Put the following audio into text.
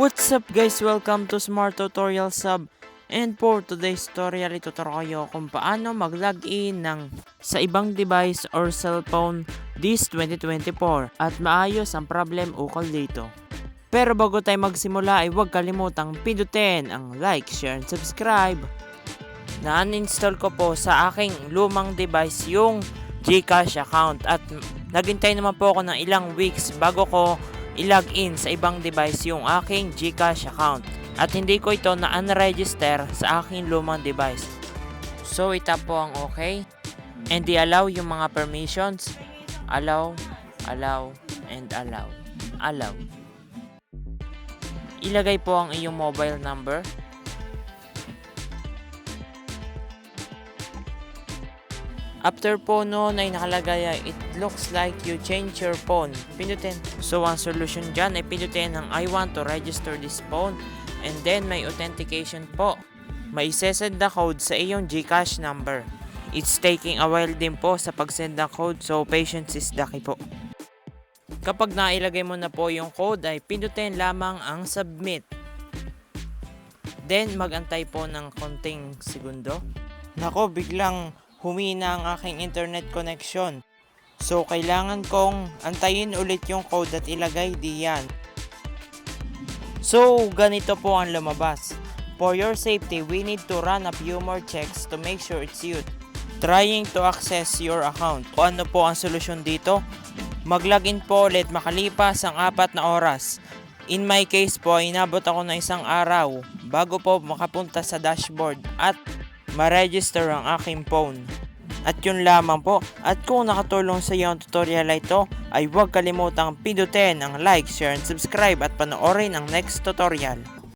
What's up guys? Welcome to Smart Tutorial Sub. And for today's tutorial, ituturo kayo kung paano mag-login ng sa ibang device or cellphone this 2024 at maayos ang problem ukol dito. Pero bago tayo magsimula ay huwag kalimutang pindutin ang like, share, and subscribe. Na-uninstall ko po sa aking lumang device yung Gcash account at naghintay naman po ako ng ilang weeks bago ko i-login sa ibang device yung aking Gcash account at hindi ko ito na-unregister sa aking lumang device. So itap po ang okay and i-allow yung mga permissions. Allow, allow, and allow. Allow. Ilagay po ang iyong mobile number. After po noon ay nakalagay ay it looks like you change your phone. Pindutin. So ang solution dyan ay pindutin ang I want to register this phone and then may authentication po. May sesend na code sa iyong Gcash number. It's taking a while din po sa pag-send ng code so patience is key po. Kapag nailagay mo na po yung code ay pindutin lamang ang submit. Then magantay po ng konting segundo. Nako, biglang humina ang aking internet connection. So, kailangan kong antayin ulit yung code at ilagay diyan. So, ganito po ang lumabas. For your safety, we need to run a few more checks to make sure it's you. Trying to access your account. O ano po ang solusyon dito? Mag-login po ulit makalipas ang apat na oras. In my case po, inabot ako ng isang araw bago po makapunta sa dashboard at ma-register ang aking phone. At yun lamang po. At kung nakatulong sa iyo ang tutorial na ito, ay huwag kalimutang pindutin ang like, share, and subscribe at panoorin ang next tutorial.